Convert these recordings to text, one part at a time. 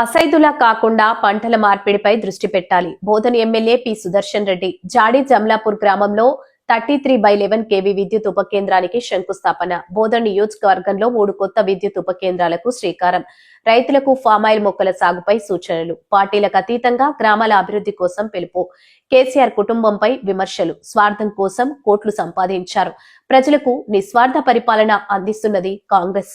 అసైదులా కాకుండా పంటల మార్పిడిపై దృష్టి పెట్టాలి. Bodhan MLA P. Sudarshan Reddy జాడి జమ్లాపూర్ గ్రామంలో thirty three by eleven KV విద్యుత్ ఉపకేంద్రానికి శంకుస్థాపన. బోధన్ నియోజకవర్గంలో మూడు కొత్త విద్యుత్ ఉపకేంద్రాలకు శ్రీకారం. రైతులకు ఫామాయిల్ మొక్కల సాగుపై సూచనలు. పార్టీలకు అతీతంగా గ్రామాల అభివృద్ధి కోసం పిలుపు. కేసీఆర్ కుటుంబంపై విమర్శలు. స్వార్థం కోసం కోట్లు సంపాదించారు. ప్రజలకు నిస్వార్థ పరిపాలన అందిస్తున్నది కాంగ్రెస్.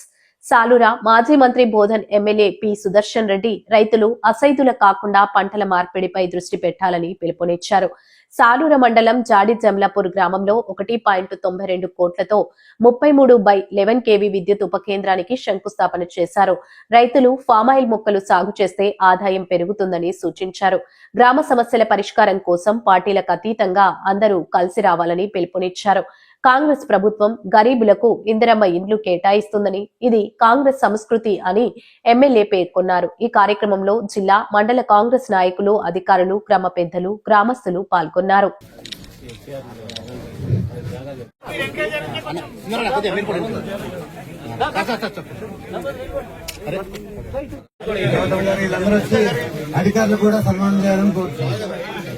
సాలూర మాజీ మంత్రి బోధన్ ఎమ్మెల్యే పి సుదర్శన్ రెడ్డి రైతులు అసైదుల కాకుండా పంటల మార్పిడిపై దృష్టి పెట్టాలని పిలుపునిచ్చారు. సాలూర మండలం జాడి జమ్లాపూర్ గ్రామంలో ఒకటి పాయింట్ తొంభై రెండు కోట్లతో ముప్పై మూడు బై లెవెన్ కేవీ విద్యుత్ ఉపకేంద్రానికి శంకుస్థాపన చేశారు. రైతులు ఫామాయిల్ మొక్కలు సాగు చేస్తే ఆదాయం పెరుగుతుందని సూచించారు. గ్రామ సమస్యల పరిష్కారం కోసం పార్టీలకు అతీతంగా అందరూ కలిసి రావాలని పిలుపునిచ్చారు. కాంగ్రెస్ ప్రభుత్వం గరీబులకు ఇందిరమ్మ ఇండ్లు కేటాయిస్తుందని ఇది కాంగ్రెస్ సంస్కృతి అని ఎమ్మెల్యే పేర్కొన్నారు. ఈ కార్యక్రమంలో జిల్లా మండల కాంగ్రెస్ నాయకులు అధికారులు గ్రామ పెద్దలు గ్రామస్తులు పాల్గొన్నారు. అధికారులు కూడా సన్మానం చేయాలని కోరుతున్నాను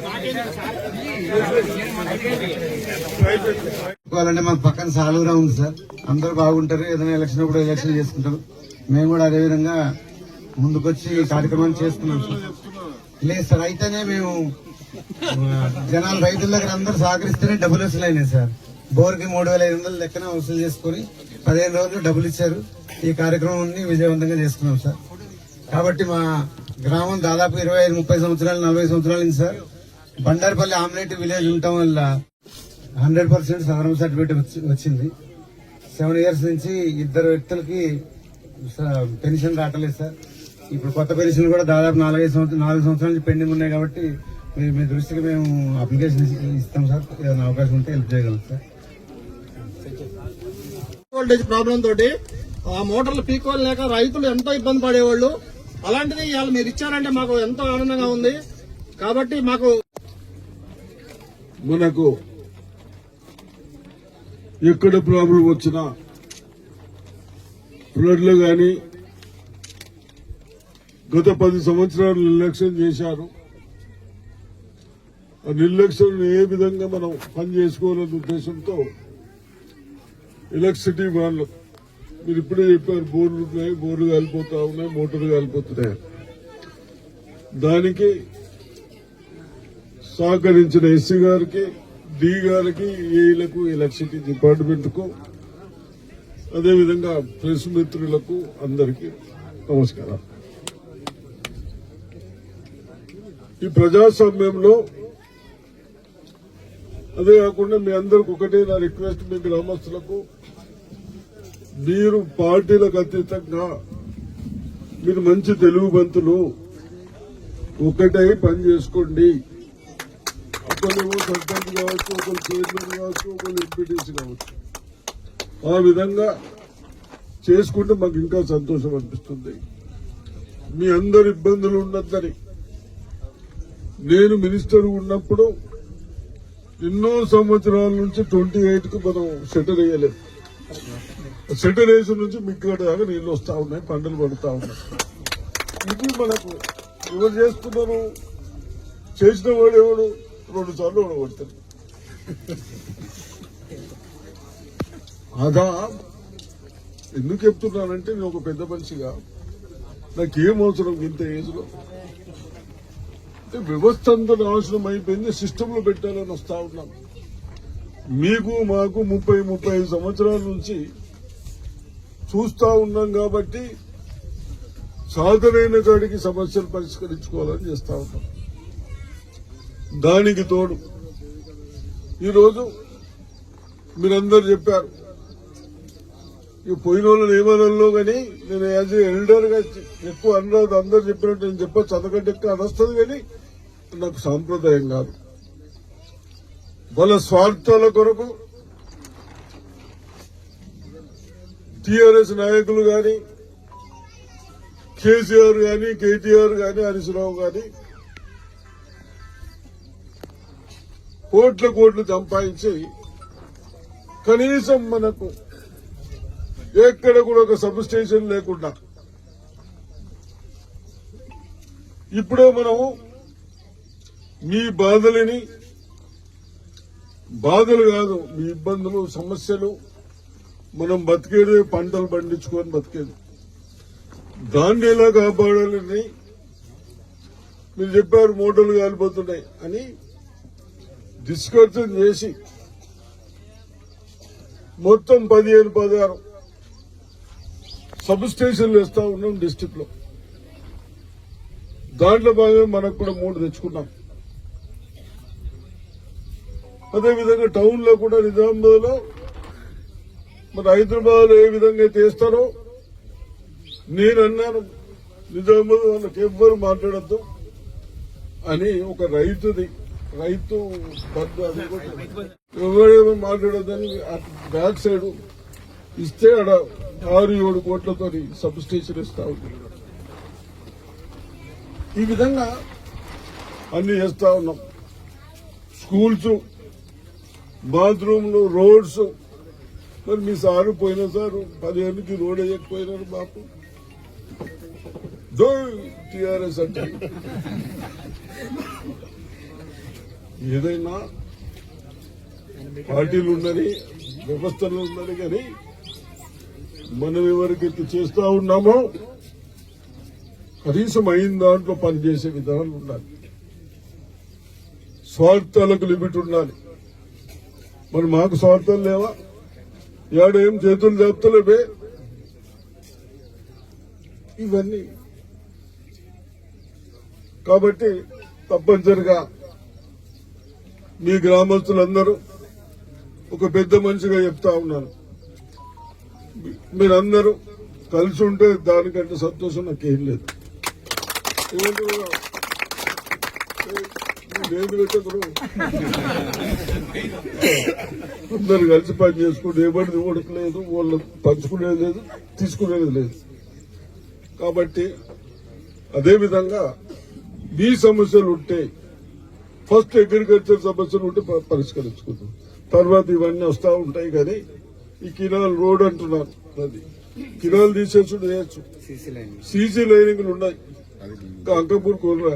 చెప్పుకోవాలంటే మాకు పక్కన సాలుగురా ఉంది సార్. అందరూ బాగుంటారు. ఏదైనా ఎలక్షన్ కూడా ఎలక్షన్ చేసుకుంటారు. మేము కూడా అదే విధంగా ముందుకొచ్చి ఈ కార్యక్రమాన్ని చేసుకున్నాం సార్. లేదు సార్ అయితేనే మేము జనాలు రైతుల దగ్గర అందరూ సహకరిస్తేనే డబ్బులు వసూలు అయినాయి సార్. బోర్కి మూడు వేల ఐదు వందల లెక్కన వసూలు చేసుకుని పదిహేను రోజులు డబ్బులు ఇచ్చారు. ఈ కార్యక్రమాన్ని విజయవంతంగా చేసుకున్నాం సార్. కాబట్టి మా గ్రామం దాదాపు ఇరవై ఐదు ముప్పై సంవత్సరాలు నలభై సంవత్సరాలు సార్. బండారిపల్లి ఆమ్లెట్ విలేజ్ ఉండటం వల్ల హండ్రెడ్ పర్సెంట్ సదరం సర్టిఫికేట్ వచ్చి- వచ్చింది. సెవెన్ ఇయర్స్ నుంచి ఇద్దరు వ్యక్తులకి పెన్షన్ రావట్లేదు సార్. ఇప్పుడు కొత్త పెన్షన్ కూడా దాదాపు నాలుగైదు సంవత్సరాలు నాలుగు సంవత్సరాల నుంచి పెండింగ్ ఉన్నాయి కాబట్టి మీ మీ దృష్టికి మేము అప్లికేషన్ ఇస్తాం సార్. ఏదైనా అవకాశం ఉంటే హెల్ప్ చేయగలం సార్. వోల్టేజ్ ప్రాబ్లం తోటి ఆ మోటార్లు పీకోలేక రైతులు ఎంతో ఇబ్బంది పడేవాళ్ళు. అలాంటిది ఇవాళ మీరు ఇచ్చారంటే మాకు ఎంతో ఆనందంగా ఉంది. కాబట్టి మాకు మనకు ఎక్కడ ప్రాబ్లం వచ్చినా ఫ్లడ్లు కానీ గత పది సంవత్సరాలు నిర్లక్ష్యం చేశారు. ఆ నిర్లక్ష్యం ఏ విధంగా మనం పని చేసుకోవాలనే ఉద్దేశంతో ఎలక్ట్రిసిటీ వాళ్ళు మీరు ఇప్పుడే చెప్పారు బోర్లు ఉన్నాయి బోర్లు కాలిపోతా ఉన్నాయి మోటార్లు కాలిపోతున్నాయి. దానికి సహకరించిన ఎస్సీ గారికి డి గారికి ఏలకు ఎలక్ట్రిసిటీ డిపార్ట్మెంట్కు అదేవిధంగా ప్రెస్ మిత్రులకు అందరికీ నమస్కారం. ఈ ప్రజాస్వామ్యంలో అదే కాకుండా మీ అందరికి ఒకటే నా రిక్వెస్ట్ మీ గ్రామస్తులకు మీరు పార్టీలకు అతీతంగా మీరు మంచి తెలుగు బంతులు ఒకటై పని చేసుకోండి. ఒకళ్ళేమో సర్పంచ్ కావచ్చు ఒకళ్ళు చైర్మన్ కావచ్చు ఒకళ్ళు ఎంపీటీసీ కావచ్చు ఆ విధంగా చేసుకుంటే మాకు ఇంకా సంతోషం అనిపిస్తుంది. మీ అందరి ఇబ్బందులు ఉండద్దని నేను మినిస్టర్ ఉన్నప్పుడు ఎన్నో సంవత్సరాల నుంచి ట్వంటీ ఎయిట్కు మనం సెటిల్ వేయలేదు సెటిల్ వేసిన నుంచి మిక్కడ దాకా నీళ్ళు వస్తా ఉన్నాయి పంటలు పడుతూ ఉన్నాయి. ఇది మనకు ఎవరు చేస్తున్నారు చేసిన వాడు ఎవడు? రెండు సార్లు ఓడగొడతాడు అదా ఎందుకు చెప్తున్నానంటే నేను ఒక పెద్ద మనిషిగా. నాకేం అవసరం ఇంత ఏజ్లో? అంటే వ్యవస్థ అంతా నాశనం అయిపోయింది సిస్టంలో పెట్టాలని వస్తా ఉన్నాం. మీకు మాకు ముప్పై ముప్పై ఐదు సంవత్సరాల నుంచి చూస్తా ఉన్నాం కాబట్టి సాధనైన కాడికి సమస్యలు పరిష్కరించుకోవాలని చేస్తా ఉన్నాం. దానికి తోడు. ఈరోజు మీరందరూ చెప్పారు. ఈ పోయిన వాళ్ళని ఏమనలో కానీ నేను యాజ్ ఎల్డర్గా ఎక్కువ అనరాదు అందరు చెప్పినట్టు నేను చెప్పచ్చు. అంతకంటే ఎక్కువ అనొస్తుంది కానీ నాకు సాంప్రదాయం కాదు. వాళ్ళ స్వార్థాల కొరకు టీఆర్ఎస్ నాయకులు కానీ కేసీఆర్ కానీ కేటీఆర్ కానీ హరీశ్రావు కానీ కోట్ల కోట్లు సంపాదించి కనీసం మనకు ఎక్కడ కూడా ఒక సబ్ స్టేషన్ లేకుండా ఇప్పుడే మనము మీ బాధలని బాధలు కాదు మీ ఇబ్బందులు సమస్యలు మనం బతికేది పంటలు పండించుకొని బతికేది. దాన్ని ఎలా కాపాడాలని మీరు చెప్పారు మోటార్లు కాలిపోతున్నాయి అని డిస్కషన్ చేసి మొత్తం పదిహేను పదహారు సబ్ స్టేషన్లు ఇస్తా ఉన్నాం డిస్టిక్లో దాంట్లో భాగంగా మనకు కూడా మూడు తెచ్చుకున్నాం. అదేవిధంగా టౌన్లో కూడా నిజామాబాద్లో మరి హైదరాబాద్లో ఏ విధంగా చేస్తారో నేను అన్నాను నిజామాబాద్ వాళ్ళకి ఎవ్వరు మాట్లాడద్దు అని ఒక రైతుది రైతు బంధు అది ఎవరేమో మాట్లాడదని బ్యాక్ సైడ్ ఇస్తే ఆడ ఆరు ఏడు కోట్లతో సబ్ స్టేషన్ ఇస్తా ఉంది ఈ విధంగా అన్ని చేస్తా ఉన్నాం. స్కూల్స్ బాత్రూమ్లు రోడ్స్. మరి మీ సారు పోయిన సారు పదిహేనుకి రోడ్ వేయకపోయినారు బాపు. దో టిఆర్ఎస్ అంటే. ఏదైనా పార్టీలు ఉండని వ్యవస్థలు ఉండని కానీ మనం ఎవరికైతే చేస్తా ఉన్నామో కనీసం అయిన దాంట్లో పనిచేసే విధానాలు ఉండాలి. స్వార్థాలకు లిమిట్ ఉండాలి. మరి మాకు స్వార్థాలు లేవా? ఏడేం చేతులు చెప్తలేవే ఇవన్నీ. కాబట్టి తప్పనిసరిగా మీ గ్రామస్తులందరూ ఒక పెద్ద మనిషిగా చెప్తా ఉన్నాను. మీరందరూ కలిసి ఉంటే దానికంటే సంతోషం నాకేం లేదు. అందరు కలిసి పని చేసుకుంటే ఎవరిది ఓడకలేదు వాళ్ళు పంచుకునేది లేదు తీసుకునేది లేదు. కాబట్టి అదే విధంగా మీ సమస్యలు ఉంటే ఫస్ట్ అగ్రికల్చర్ సమస్యలు ఉంటే ప- పరిష్కరించుకుంటాం. తర్వాత ఇవన్నీ వస్తా ఉంటాయి కానీ ఈ కినాల్ రోడ్ అంటున్నారు. అది కినాల్ తీసేసుడు చేయొచ్చు సీసీ లైనింగ్లు ఉన్నాయి. ఇంకా అంకాపూర్ కోరా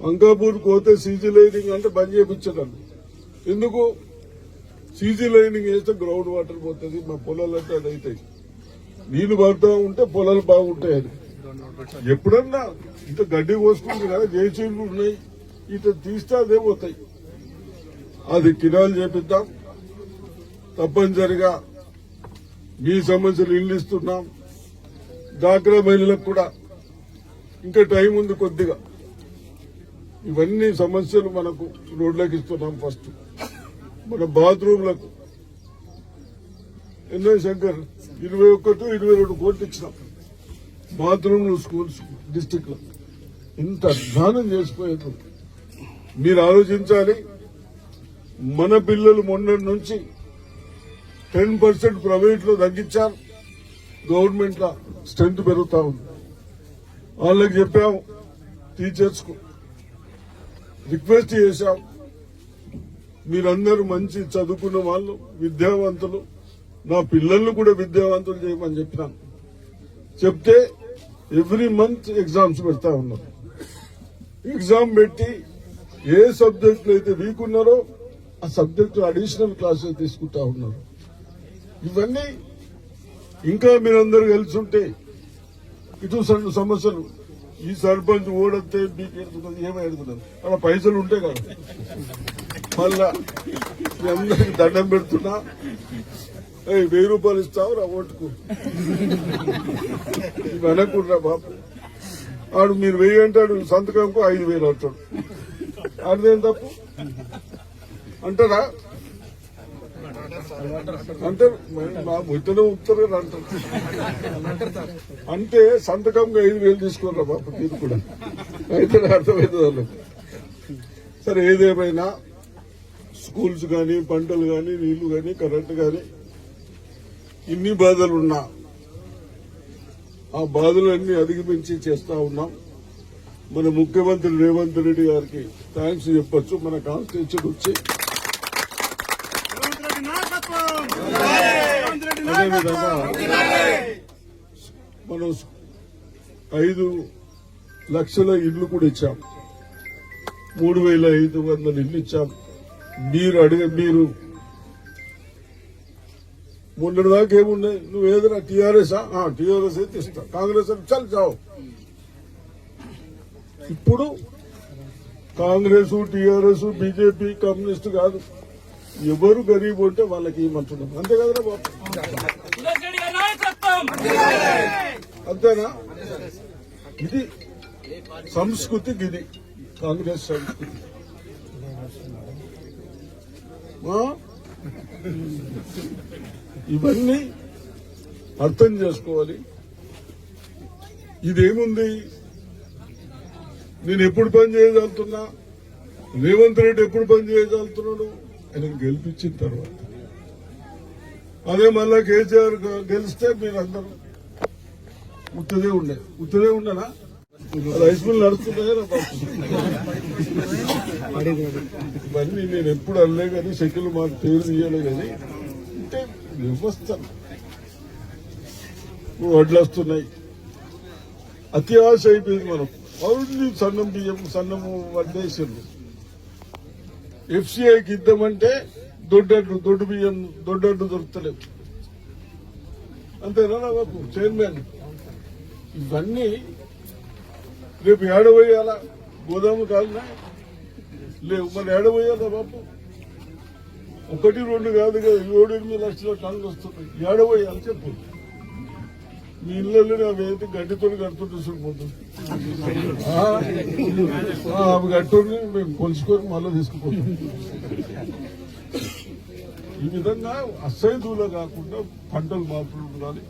అంకాపూర్ పోతే సీసీ లైనింగ్ అంటే బంద్ చేయించదండి ఎందుకు? సీసీ లైనింగ్ వేస్తే గ్రౌండ్ వాటర్ పోతుంది మా పొలాలు అంటే అది అవుతాయి నీళ్ళు పడుతూ ఉంటే పొలాలు బాగుంటాయి అని ఎప్పుడన్నా ఇంత గడ్డి కోసుకుంటే కదా జేసీలు ఉన్నాయి. ఇటు తీస్తే అదే పోతాయి అది కిరాలు చేపిద్దాం. తప్పనిసరిగా మీ సమస్యలు ఇల్లు ఇస్తున్నాం. డాక్రా మహిళలకు కూడా ఇంకా టైం ఉంది కొద్దిగా. ఇవన్నీ సమస్యలు మనకు రోడ్లకు ఇస్తున్నాం ఫస్ట్. మన బాత్రూమ్లకు ఎన్నో శంకర్ ఇరవై ఒకటి ఇరవై రెండు కోట్లు ఇచ్చినాం. బాత్రూమ్లు స్కూల్స్ డిస్టిక్ ఇంత అధ్వానం చేసిపోయేది మీరు ఆలోచించాలి మన పిల్లలు మొన్నటి నుంచి టెన్ పర్సెంట్ ప్రైవేట్లో తగ్గించారు. గవర్నమెంట్లో స్ట్రెంత్ పెరుగుతా ఉంది. వాళ్ళకి చెప్పాము టీచర్స్కు రిక్వెస్ట్ చేశాం మీరందరూ మంచి చదువుకున్న వాళ్ళు విద్యావంతులు నా పిల్లల్ని కూడా విద్యావంతులు చేయమని చెప్పినాను. చెప్తే ఎవ్రీ మంత్ ఎగ్జామ్స్ పెడతా ఉన్నారు. ఎగ్జామ్ పెట్టి ఏ సబ్జెక్టులు అయితే వీక్ ఉన్నారో ఆ సబ్జెక్టు అడిషనల్ క్లాసెస్ తీసుకుంటా ఉన్నారు. ఇవన్నీ ఇంకా మీరందరూ కలిసి ఉంటే ఇటు స- సమస్యలు. ఈ సర్పంచ్ ఓడితే మీకు ఎడుతున్నది ఏమై ఎడుతున్నది అలా పైసలు ఉంటే కదా. మళ్ళా మీ అందరికి దండం పెడుతున్నా. ఏ వెయ్యి రూపాయలు ఇస్తావు రా ఓటుకు. ఇవి బాబు. ఆడు మీరు వెయ్యి అంటాడు సంతకంకు ఐదు వేలు అంటాడు. ఆడదేం తప్పు? అంటారా? అంటే మా ముద్దనే ఉత్తరు కదా అంటారు. అంటే సంతకంగా ఐదు వేలు తీసుకోరా బాబు మీరు కూడా. అయితే అర్థమవుతుంది వాళ్ళకి సరే ఏదేమైనా స్కూల్స్ కానీ పంటలు కానీ నీళ్ళు కానీ కరెంటు కానీ ఇన్ని బాధలు ఉన్నా ఆ బాధలన్నీ అధిగమించి చేస్తా ఉన్నాం. మన ముఖ్యమంత్రి రేవంత్ రెడ్డి గారికి థ్యాంక్స్ చెప్పొచ్చు. మన కాన్స్టిట్యూషన్ వచ్చి అదేవిధంగా మనం ఐదు లక్షల ఇల్లు కూడా ఇచ్చాం. మూడు వేల ఐదు వందల ఇల్లు ఇచ్చాం. మీరు అడిగే మీరు మొన్నటి దాకా ఏమున్నాయి? నువ్వు ఏదైనా టీఆర్ఎస్ టీఆర్ఎస్ అయితే ఇస్తా కాంగ్రెస్ అంటే చావు. ఇప్పుడు కాంగ్రెస్ టీఆర్ఎస్ బీజేపీ కమ్యూనిస్ట్ కాదు. ఎవరు గరీబ్ ఉంటే వాళ్ళకి ఇవ్వమంటున్నాం అంతే కదరా బాబు? అంతేనా? ఇది సంస్కృతి ఇది కాంగ్రెస్ సంస్కృతి. ఇవన్నీ అర్థం చేసుకోవాలి. ఇదేముంది? నేను ఎప్పుడు పని చేయగలుగుతున్నా? రేవంత్ రెడ్డి ఎప్పుడు పని చేయగలుగుతున్నాడు? ఆయన గెలిపించిన తర్వాత. అదే మళ్ళా కేసీఆర్ గెలిస్తే మీరందరూ ఉత్తదే ఉండే. ఉత్తదే ఉండనా? రైస్ మిల్ నడుస్తున్నాయా ఇవన్నీ నేను ఎప్పుడు అల్లే కానీ సెక్యులు మాకు పేరు తీయలే కానీ అంటే వ్యవస్థ. వడ్లు వస్తున్నాయి అతి అయిపోయింది మనం అవును సన్నం బియ్యం సన్నము వడ్డేసారు ఎఫ్సిఐకి ఇద్దామంటే దొడ్డడ్డు దొడ్డు బియ్యం దొడ్డడ్డు దొరుకుతలేవు. అంతేనా నా బాబు చైర్మన్? ఇవన్నీ రేపు ఏడబోయాలా గోదాము కాదునా లేవు మరి ఏడబోయాలా బాబు? ఒకటి రెండు కాదు కదా ఏడు ఎనిమిది లక్షల టన్నులు వస్తున్నాయి. ఏడబోయాలి చెప్పు. మీ ఇళ్ళల్లో అవి అయితే గడ్డితో కడుతుంటే చూడిపోతుంది అవి కట్టుని మేము కొలుసుకొని మళ్ళీ తీసుకుపోతాం. ఈ విధంగా అసైధువులో కాకుండా పంటలు మార్పులు ఉండాలి.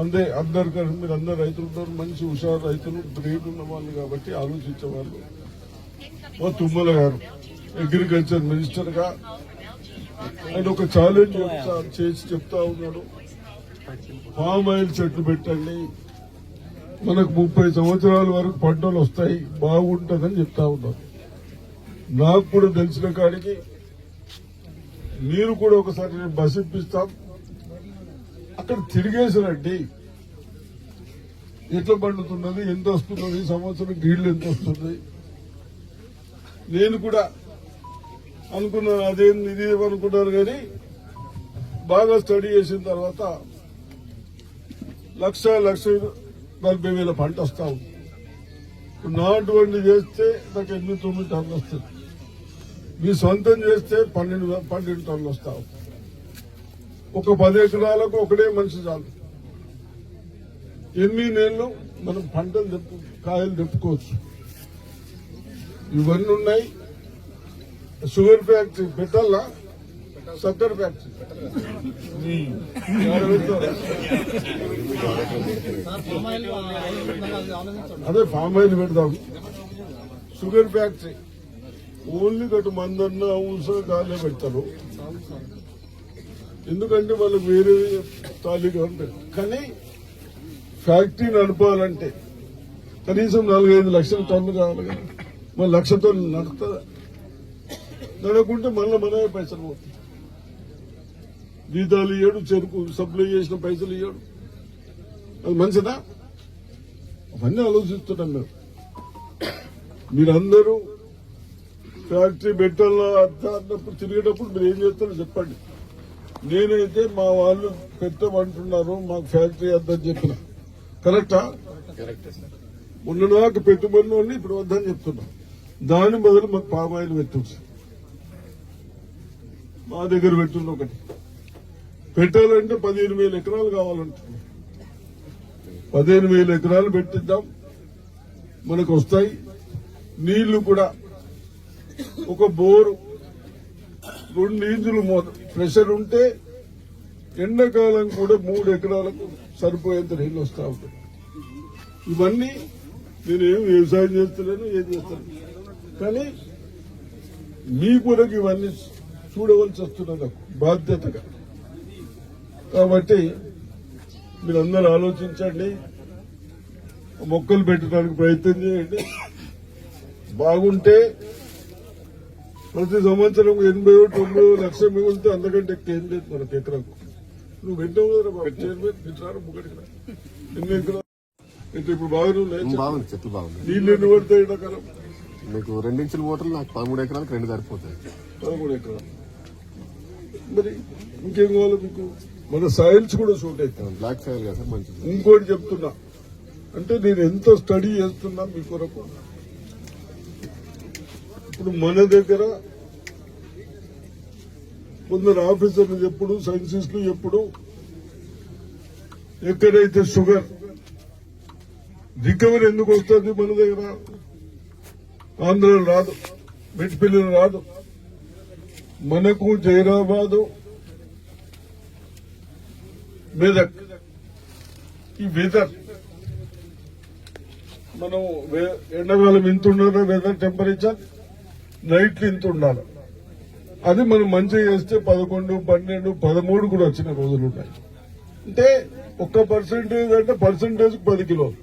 అందే అందరికీ మీరు అందరు రైతులు ఉన్నారు మంచి హుషారు రైతులు బ్రెయిన్ ఉన్న వాళ్ళు కాబట్టి ఆలోచించేవాళ్ళు. మా తుమ్మల గారు అగ్రికల్చర్ మినిస్టర్గా ఆయన ఒక ఛాలెంజ్ చేసి చెప్తా ఉన్నాడు. పామ్ ఆయిల్ చెట్లు పెట్టండి. మనకు ముప్పై సంవత్సరాల వరకు పంటలు వస్తాయి బాగుంటుందని చెప్తా ఉన్నారు. నాకు కూడా తెలిసిన కాడికి మీరు కూడా ఒకసారి నేను బస్ ఇప్పిస్తాం. అక్కడ తిరిగేసారండి ఎట్లా పండుతున్నది ఎంత వస్తున్నది సంవత్సరం గీళ్ళు ఎంత వస్తుంది నేను కూడా అనుకున్నాను అదేం ఇది అనుకున్నాను కానీ బాగా స్టడీ చేసిన తర్వాత లక్ష లక్ష నలభై వేల పంట వస్తా ఉంది. నాటు వండి చేస్తే నాకు ఎనిమిది తొమ్మిది టన్నులు వస్తుంది మీ సొంతం చేస్తే పన్నెండు పన్నెండు టన్నులు వస్తావు ఒక పది ఎకరాలకు ఒకటే మనిషి చాలు. ఎనిమిది నెలలు మనం పంటలు తెప్పు కాయలు తెప్పుకోవచ్చు. ఇవన్నీ ఉన్నాయి. షుగర్ ఫ్యాక్టరీ పెట్టాలా? పెడతారా? అదే ఫామ్ ఆయిల్ పెడదాం. Sugar factory. ఓన్లీ గటు మందన్న ఊస గాలే పెడతారు. ఎందుకంటే వాళ్ళకి వేరే తాలీగా ఉంటాయి కానీ ఫ్యాక్టరీ నడపాలంటే కనీసం నాలుగైదు లక్షల టన్ను కావాలి కదా. మరి లక్షతో నడుస్తుందా నడకుంటే మళ్ళీ మనమే పైసలు పోతాయి. జీతాలు ఇయ్యడు చెరుకు సప్లై చేసిన పైసలు ఇయ్యడు. అది మంచిదా? అవన్నీ ఆలోచిస్తున్నాం మేము. మీరందరూ ఫ్యాక్టరీ పెట్టాలా అర్థ అన్నప్పుడు తిరిగేటప్పుడు మీరు ఏం చేస్తారో చెప్పండి. నేనైతే మా వాళ్ళు పెట్టమంటున్నారు మాకు ఫ్యాక్టరీ వద్దని చెప్పిన. కరెక్టా? ఉన్నదాకా పెట్టుబడి వాళ్ళు ఇప్పుడు వద్దని చెప్తున్నా. దాని బదులు మాకు పామాయిల్ పెట్టచ్చు మా దగ్గర పెట్టుంది ఒకటి. పెట్టాలంటే పదిహేను వేల ఎకరాలు కావాలంటున్నాం పదిహేను వేల ఎకరాలు పెట్టిద్దాం. మనకు వస్తాయి. నీళ్ళు కూడా ఒక బోరు రెండు ఇంచులు ప్రెషర్ ఉంటే ఎండాకాలం కూడా మూడు ఎకరాలకు సరిపోయేంత నీళ్ళు వస్తూ ఉంటాయి. ఇవన్నీ నేను ఏం వ్యవసాయం చేస్తలేను ఏం చేస్తాను కానీ మీ కొరకు ఇవన్నీ చూడవలసి వస్తున్నది బాధ్యతగా. కాబట్టి మీరందరూ ఆలోచించండి. మొక్కలు పెట్టడానికి ప్రయత్నం చేయండి. బాగుంటే ప్రతి సంవత్సరం ఎనభై తొంభై లక్ష మిగిలితే అంతకంటే ఎక్కువ ఏం లేదు మనకి ఎకరాకు. నువ్వు పెట్టావు కదా బాబు చైర్మన్ ఇట్లా ముగ్గడికి ఎన్ని ఎకరాలు? ఇప్పుడు చెట్లు బాగుంది నీళ్ళు ఎన్ని పడతాయి ఎండాకాలం? మీకు రెండించుల మోటార్లు నాకు పదమూడు ఎకరాలకు రెండు సరిపోతాయి. పదమూడు ఎకరాలు. మరి ఇంకేం కావాలి మీకు? మన సాయిల్స్ కూడా సూట్ అవుతాయి బ్లాక్ సార్ మంచిది. ఇంకోటి చెప్తున్నా. అంటే నేను ఎంత స్టడీ చేస్తున్నా మీ కొరకు? ఇప్పుడు మన దగ్గర కొందరు ఆఫీసర్లు ఎప్పుడు సైన్సిస్టులు ఎప్పుడు ఎక్కడైతే షుగర్ రికవరీ ఎందుకు వస్తుంది మన దగ్గర? ఆంధ్రలో రాదు మెట్టిపల్లిలో రాదు. మనకు జైరాబాదు మెదక్ ఈ వెదర్ మనం ఎండాకాలం ఇంత ఉండాలి వెదర్ టెంపరేచర్ నైట్ ఇంత ఉండాలి. అది మనం మంచిగా చేస్తే పదకొండు పన్నెండు పదమూడు కూడా వచ్చిన రోజులు ఉన్నాయి అంటే ఒక్క పర్సెంటేజ్ అంటే పర్సెంటేజ్ పది కిలోలు.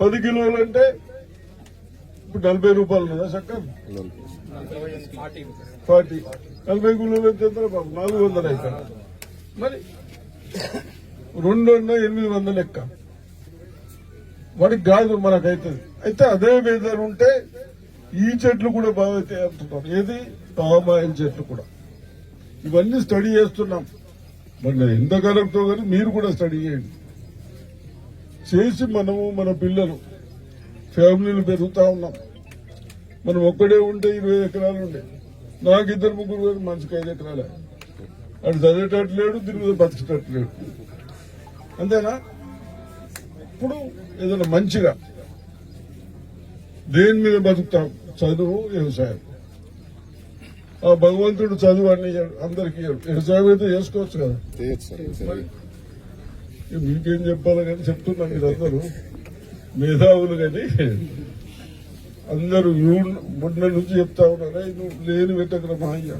పది కిలోలు అంటే ఇప్పుడు నలభై రూపాయలు కదా చక్కర ఫార్టీ. నలభై కిలోలు ఎంత? నాలుగు వందలు అవుతాయి. మరి రెండు వందల ఎనిమిది వందల లెక్క. వాడికి కాదు మనకైతుంది అయితే అదే వెదర్ ఉంటే ఈ చెట్లు కూడా బాగా అంటున్నాం ఏది? పామాయిల్ చెట్లు కూడా. ఇవన్నీ స్టడీ చేస్తున్నాం. మరి ఎంత కరెక్టో కానీ మీరు కూడా స్టడీ చేయండి. చేసి మనము మన పిల్లలు ఫ్యామిలీలు పెరుగుతా ఉన్నాం. మనం ఒక్కడే ఉంటే ఇరవై ఎకరాలు ఉండే. నాకు ఇద్దరు ముగ్గురు వేలు మనిషికి ఐదు ఎకరాలే. అటు చదివేటట్టు లేడు దీని బతికేటట్టు లేడు అంతేనా? ఇప్పుడు ఏదైనా మంచిగా దేని మీద బతుకుతాం? చదువు వ్యవసాయం. ఆ భగవంతుడు చదువు అన్ని ఇయ్యడు, అందరికీ వ్యవసాయం అయితే చేసుకోవచ్చు కదా? మీకేం చెప్పాలి కానీ చెప్తున్నా మీరందరూ. మేధావులు కానీ అందరూ మొన్న నుంచి చెప్తా ఉన్నారు. నువ్వు లేని వెతకరా మా అయ్య.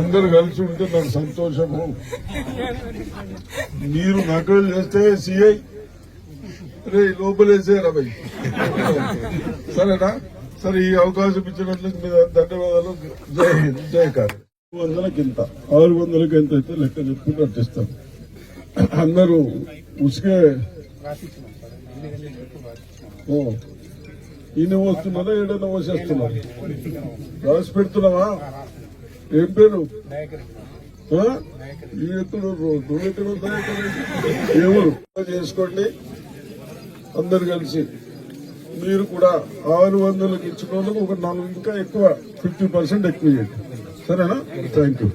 అందరు కలిసి ఉంటే నాకు సంతోషము. మీరు నకలు చేస్తే సిఐ రే లోపలేసేరా భయ్. సరేనా? సరే ఈ అవకాశం ఇచ్చినందుకు మీద ధన్యవాదాలు. జై హింద్ జై కాదు వందలకి ఇంత ఆరు వందలకి ఎంత అయితే లెక్క చెప్పుకుంటూ అట్టిస్తాం అందరూ ఉసికే ఈయన వస్తున్నారా ఏడైనా వచ్చేస్తున్నారు రాసి పెడుతున్నావా? ఏం పేరు? ఈ ఎత్తుడు నువ్వెక్కడ ఎవరు? చేసుకోండి. అందరు కలిసి. మీరు కూడా ఆరు వందలకు ఇచ్చిన ఒక నాలుగు ఇంకా ఎక్కువ ఫిఫ్టీ పర్సెంట్ ఎక్కువ ఇవ్వండి సరేనా? Thank you.